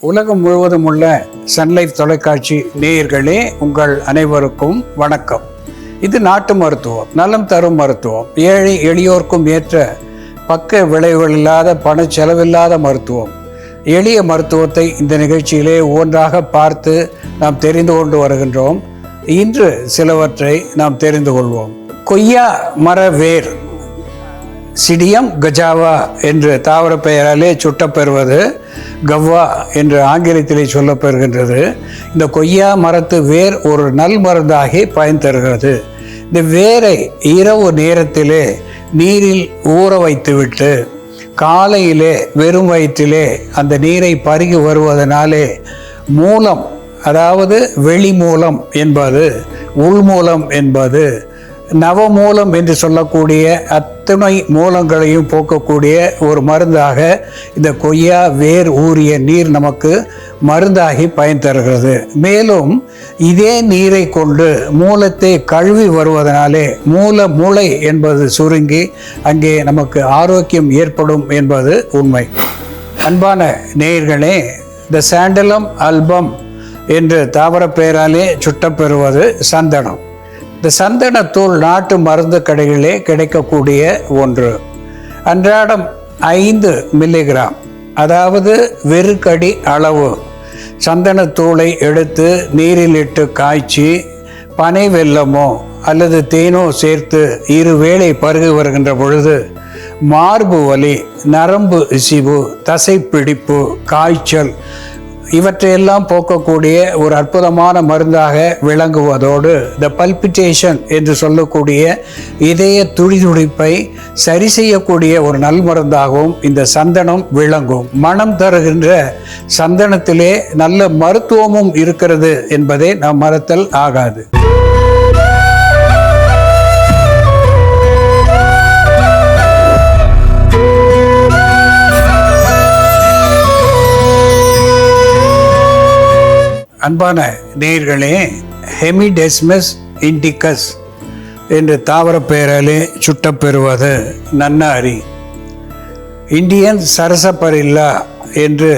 உலகம் முழுவதும் உள்ள சன்லைஃப் தொலைக்காட்சி நேயர்களே உங்கள் அனைவருக்கும் வணக்கம். இது நாட்டு மருத்துவம் நலம் தரும் மருத்துவம். ஏழை எளியோர்க்கும் ஏற்ற பக்க விளைவுகள் இல்லாத பண செலவில்லாத மருத்துவம். எளிய மருத்துவத்தை இந்த நிகழ்ச்சியிலே ஒவ்வொன்றாக பார்த்து நாம் தெரிந்து கொண்டு வருகின்றோம். இன்று சிலவற்றை நாம் தெரிந்து கொள்வோம். கொய்யா மர வேர் சிடியம் கஜாவா என்று தாவர பெயராலே சுட்டப்பெறுவது கவ்வா என்று ஆங்கிலத்திலே சொல்லப்பெறுகின்றது. இந்த கொய்யா மரத்து வேர் ஒரு நல் மருந்தாகி பயன் தருகிறது. இந்த வேரை இரவு நேரத்திலே நீரில் ஊற வைத்துவிட்டு காலையிலே வெறும் வயிற்றிலே அந்த நீரை பருகி வருவதனாலே மூலம் அதாவது வெளி மூலம் என்பது உள்மூலம் என்பது நவமூலம் என்று சொல்லக்கூடிய அத்தனை மூலங்களையும் போக்கக்கூடிய ஒரு மருந்தாக இந்த கொய்யா வேர் ஊறிய நீர் நமக்கு மருந்தாகி பயன் தருகிறது. மேலும் இதே நீரை கொண்டு மூலத்தை கழுவி வருவதனாலே மூல மூளை என்பது சுருங்கி அங்கே நமக்கு ஆரோக்கியம் ஏற்படும் என்பது உண்மை. அன்பான நேயர்களே த சாண்டலம் ஆல்பம் என்று தாவர பெயராலே சுட்டப்பெறுவது சந்தனம். இந்த சந்தனத்தூள் நாட்டு மருந்து கடைகளிலே கிடைக்கக்கூடிய ஒன்று. அன்றாடம் ஐந்து மில்லிகிராம் அதாவது வெறுக்கடி அளவு. சந்தனத்தூளை எடுத்து நீரில் இட்டு காய்ச்சி பனை வெல்லமோ அல்லது தேனோ சேர்த்து இரு வேளை பருகி வருகின்ற பொழுது மார்பு வலி நரம்பு இசிவு தசைப்பிடிப்பு காய்ச்சல் இவற்றையெல்லாம் போக்கக்கூடிய ஒரு அற்புதமான மருந்தாக விளங்குவதோடு த பல்பிட்டேஷன் என்று சொல்லக்கூடிய இதய துடிதுடிப்பை சரி செய்யக்கூடிய ஒரு நல் மருந்தாகவும் இந்த சந்தனம் விளங்கும். மனம் தருகின்ற சந்தனத்திலே நல்ல மருத்துவமும் இருக்கிறது என்பதை நாம் மறத்தல் ஆகாது. அன்பான நேயர்களே ஹெமிடெஸ்மஸ் இண்டிகஸ் என்று தாவர பெயராலே சுட்டப்பெறுவது நன்னாரி. இந்தியன் சரசப்பரில்லா என்று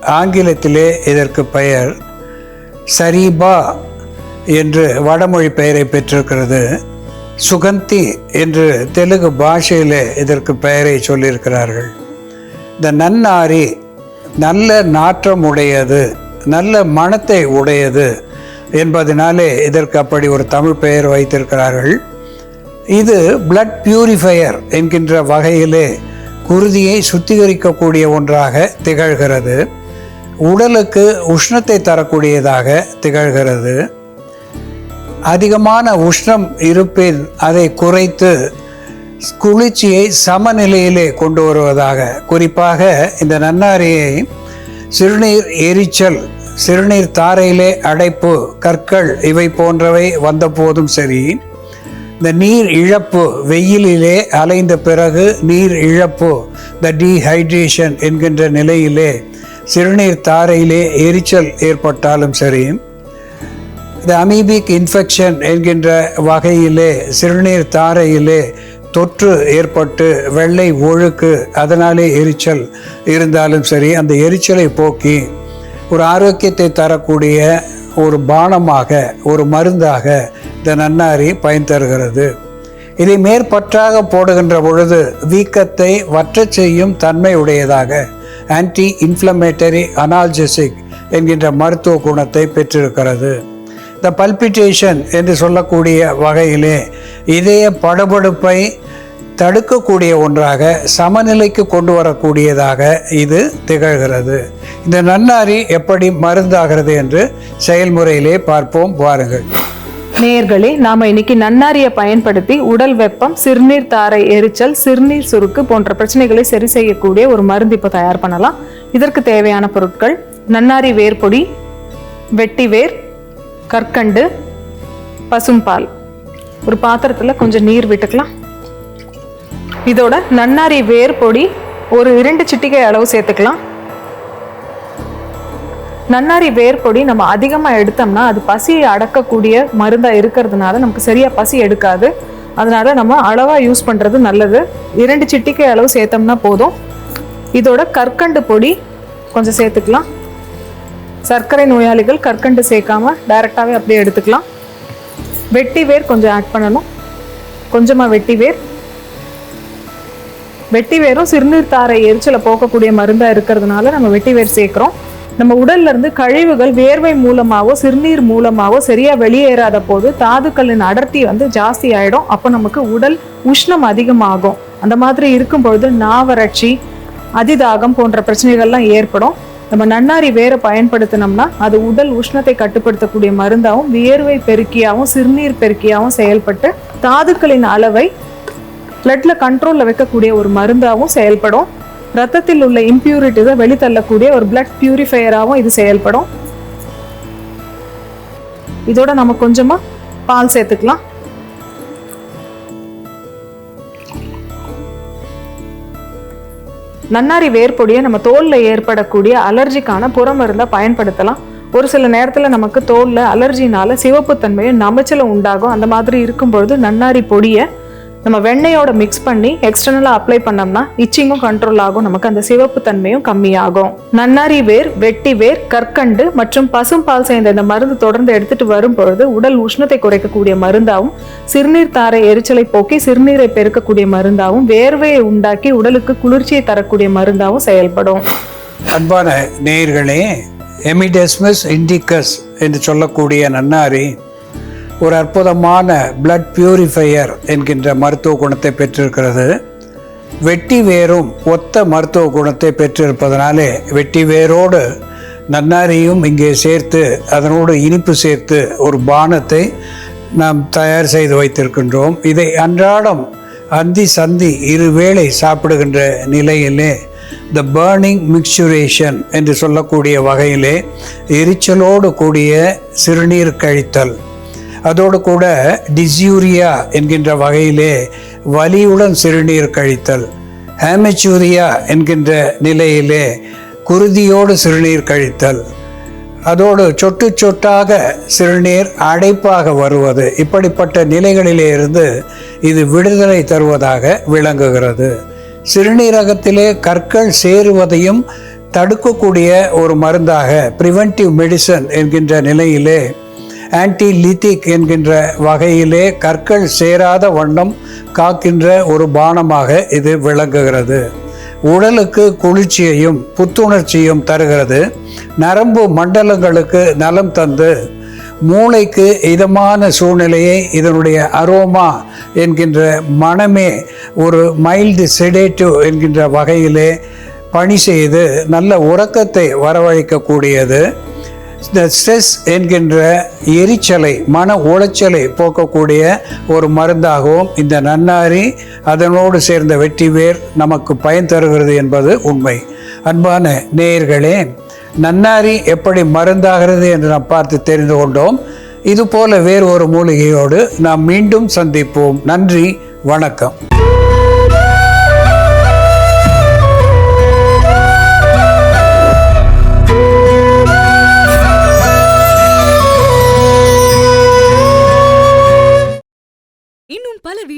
ஆங்கிலத்திலே இதற்கு பெயர் சரீபா என்று வடமொழி பெயரை பெற்றிருக்கிறது. சுகந்தி என்று தெலுங்கு பாஷையிலே இதற்கு பெயரை சொல்லியிருக்கிறார்கள். இந்த நன்னாரி நல்ல நாற்றம் உடையது நல்ல மனத்தை உடையது என்பதனாலே இதற்கு அப்படி ஒரு தமிழ் பெயர் வைத்திருக்கிறார்கள். இது பிளட் பியூரிஃபையர் என்கின்ற வகையிலே குருதியை சுத்திகரிக்கக்கூடிய ஒன்றாக திகழ்கிறது. உடலுக்கு உஷ்ணத்தை தரக்கூடியதாக திகழ்கிறது. அதிகமான உஷ்ணம் இருப்பின் அதை குறைத்து குளிர்ச்சியை சமநிலையிலே கொண்டு வருவதாக குறிப்பாக இந்த நன்னாரியை சிறுநீர் எரிச்சல் சிறுநீர் தாரையிலே அடைப்பு கற்கள் இவை போன்றவை வந்த போதும் சரி இந்த நீர் இழப்பு வெயிலிலே அலைந்த பிறகு நீர் இழப்பு த டீஹைட்ரேஷன் என்கின்ற நிலையிலே சிறுநீர் தாரையிலே எரிச்சல் ஏற்பட்டாலும் சரி இந்த அமீபிக் இன்ஃபெக்ஷன் என்கின்ற வகையிலே சிறுநீர் தாரையிலே தொற்று ஏற்பட்டு வெள்ளை ஒழுக்கு அதனாலே எரிச்சல் இருந்தாலும் சரி அந்த எரிச்சலை போக்கி ஒரு ஆரோக்கியத்தை தரக்கூடிய ஒரு பானமாக ஒரு மருந்தாக இந்த நன்னாரி பயன் தருகிறது. இதை மேற்பற்றாக போடுகின்ற பொழுது வீக்கத்தை வற்றச் செய்யும் தன்மை உடையதாக ஆன்டி இன்ஃப்ளமேட்டரி அனால்ஜெசிக் என்கின்ற மருத்துவ குணத்தை பெற்றிருக்கிறது. இந்த பல்பிட்டேஷன் என்று சொல்லக்கூடிய வகையிலே இதய படபடுப்பை தடுக்கக்கூடிய ஒன்றாக சமநிலைக்கு கொண்டு வரக்கூடியதாக இது திகழ்கிறது. இந்த நன்னாரி எப்படி மருந்தாகிறது என்று செயல்முறையிலே பார்ப்போம். வாருங்கள். நேர்களே நாம் இன்னைக்கு நன்னாரியை பயன்படுத்தி உடல் வெப்பம் சிறுநீர் தாரை எரிச்சல் சிறுநீர் சுருக்கு போன்ற பிரச்சனைகளை சரி செய்யக்கூடிய ஒரு மருந்து இப்போ தயார் பண்ணலாம். இதற்கு தேவையான பொருட்கள் நன்னாரி வேர்பொடி வெட்டி வேர் கற்கண்டு பசும்பால் ஒரு பாத்திரத்தில் கொஞ்சம் நீர் விட்டுக்கலாம். இதோட நன்னாரி வேர் பொடி ஒரு இரண்டு சிட்டிகை அளவு சேர்த்துக்கலாம். நன்னாரி வேர் பொடி நம்ம அதிகமாக எடுத்தோம்னா அது பசியை அடக்கக்கூடிய மருந்தாக இருக்கிறதுனால நமக்கு சரியாக பசி எடுக்காது. அதனால் நம்ம அளவாக யூஸ் பண்ணுறது நல்லது. இரண்டு சிட்டிக்கை அளவு சேர்த்தோம்னா போதும். இதோட கற்கண்டு பொடி கொஞ்சம் சேர்த்துக்கலாம். சர்க்கரை நோயாளிகள் கற்கண்டு சேர்க்காம டைரெக்டாகவே அப்படியே எடுத்துக்கலாம். வெட்டி வேர் கொஞ்சம் ஆட் பண்ணணும். கொஞ்சமாக வெட்டி வேர். வெட்டி வேரும் சிறுநீர் தாரை எரிச்சலை போக்கக்கூடிய மருந்தா இருக்கிறதுனால நம்ம வெட்டி வேர் சேர்க்குறோம். நம்ம உடல்ல இருந்து கழிவுகள் வேர்வை மூலமாவோ சிறுநீர் மூலமாவோ சரியா வெளியேறாத போது தாதுக்களின் அடர்த்தி வந்து ஜாஸ்தி ஆயிடும். அப்போ நமக்கு உடல் உஷ்ணம் அதிகமாகும். அந்த மாதிரி இருக்கும் பொழுது நாவறட்சி அதிதாகம் போன்ற பிரச்சனைகள்லாம் ஏற்படும். நம்ம நன்னாரி வேரை பயன்படுத்தினோம்னா அது உடல் உஷ்ணத்தை கட்டுப்படுத்தக்கூடிய மருந்தாகவும் வியர்வை பெருக்கியாகவும் சிறுநீர் பெருக்கியாகவும் செயல்பட்டு தாதுக்களின் அளவை பிளட்டில் கண்ட்ரோலில் வைக்கக்கூடிய ஒரு மருந்தாகவும் செயல்படும். ரத்தத்தில் உள்ள இம்ப்யூரிட்டிஸை வெளித்தள்ளக்கூடிய ஒரு பிளட் பியூரிஃபையராகவும் இது செயல்படும். இதோட நம்ம கொஞ்சமாக பால் சேர்த்துக்கலாம். நன்னாரி வேர்பொடியை நம்ம தோலில் ஏற்படக்கூடிய அலர்ஜிக்கான புறமருந்தை பயன்படுத்தலாம். ஒரு சில நேரத்தில் நமக்கு தோலில் அலர்ஜினால் சிவப்பு தன்மையும் நமைச்சலும் உண்டாகும். அந்த மாதிரி இருக்கும் பொழுது நன்னாரி பொடியை நம்ம வெண்ணெயோட மிக்ஸ் பண்ணி எக்ஸ்டர்னலாக அப்ளை பண்ணோம்னா இச்சிங்கும் கண்ட்ரோல் ஆகும். நமக்கு அந்த சிவப்பு தன்மையும் கம்மியாகும். நன்னாரி வேர் வெட்டி வேர் கற்கண்டு மற்றும் பசும் பால் சேர்ந்த இந்த மருந்து தொடர்ந்து எடுத்துட்டு வரும் பொழுது உடல் உஷ்ணத்தை குறைக்கக்கூடிய மருந்தாகவும் சிறுநீர் தாரை எரிச்சலை போக்கி சிறுநீரை பெருக்கக்கூடிய மருந்தாகவும் வேர்வையை உண்டாக்கி உடலுக்கு குளிர்ச்சியை தரக்கூடிய மருந்தாகவும் செயல்படும். அன்பான நேயர்களே எமிடெஸ்மஸ் இண்டிகஸ் என்று சொல்லக்கூடிய நன்னாரி ஒரு அற்புதமான பிளட் பியூரிஃபையர் என்கின்ற மருத்துவ குணத்தை பெற்றிருக்கிறது. வெட்டி வேரும் ஒத்த மருத்துவ குணத்தை பெற்றிருப்பதனாலே வெட்டி வேரோடு நன்னாரியும் இங்கே சேர்த்து அதனோடு இனிப்பு சேர்த்து ஒரு பானத்தை நாம் தயார் செய்து வைத்திருக்கின்றோம். இதை அன்றாடம் அந்தி சந்தி இருவேளை சாப்பிடுகின்ற நிலையிலே த பேர்னிங் மிக்சுரேஷன் என்று சொல்லக்கூடிய வகையிலே எரிச்சலோடு கூடிய சிறுநீர் கழித்தல் அதோடு கூட டிசியூரியா என்கின்ற வகையிலே வலியுடன் சிறுநீர் கழித்தல் ஹேமச்சூரியா என்கின்ற நிலையிலே குருதியோடு சிறுநீர் கழித்தல். அதோடு சொட்டு சொட்டாக சிறுநீர் அடைப்பாக வருவது. இப்படிப்பட்ட நிலைகளிலே இருந்து இது விடுதலை தருவதாக விளங்குகிறது. சிறுநீரகத்திலே கற்கள் சேருவதையும் தடுக்கக்கூடிய ஒரு மருந்தாக ப்ரிவென்டிவ் மெடிசன் என்கின்ற நிலையிலே ஆன்டிலித்திக் என்கின்ற வகையிலே கற்கள் சேராத வண்ணம் காக்கின்ற ஒரு பானமாக இது விளங்குகிறது. உடலுக்கு குளிர்ச்சியையும் புத்துணர்ச்சியும் தருகிறது. நரம்பு மண்டலங்களுக்கு நலம் தந்து மூளைக்கு இதமான சூழ்நிலையை இதனுடைய அரோமா என்கின்ற மனமே ஒரு மைல்டு செடேட்டிவ் என்கின்ற வகையிலே பணி செய்து நல்ல உறக்கத்தை வரவழைக்கக்கூடியது. இந்த ஸ்ட்ரெஸ் என்கின்ற எரிச்சலை மன உளைச்சலை போக்கக்கூடிய ஒரு மருந்தாகவும் இந்த நன்னாரி அதனோடு சேர்ந்த வெற்றிவேர் நமக்கு பயன் தருகிறது என்பது உண்மை. அன்பான நேயர்களே நன்னாரி எப்படி மருந்தாகிறது என்று நாம் பார்த்து தெரிந்து கொண்டோம். இதுபோல வேறு ஒரு மூலிகையோடு நாம் மீண்டும் சந்திப்போம். நன்றி வணக்கம்.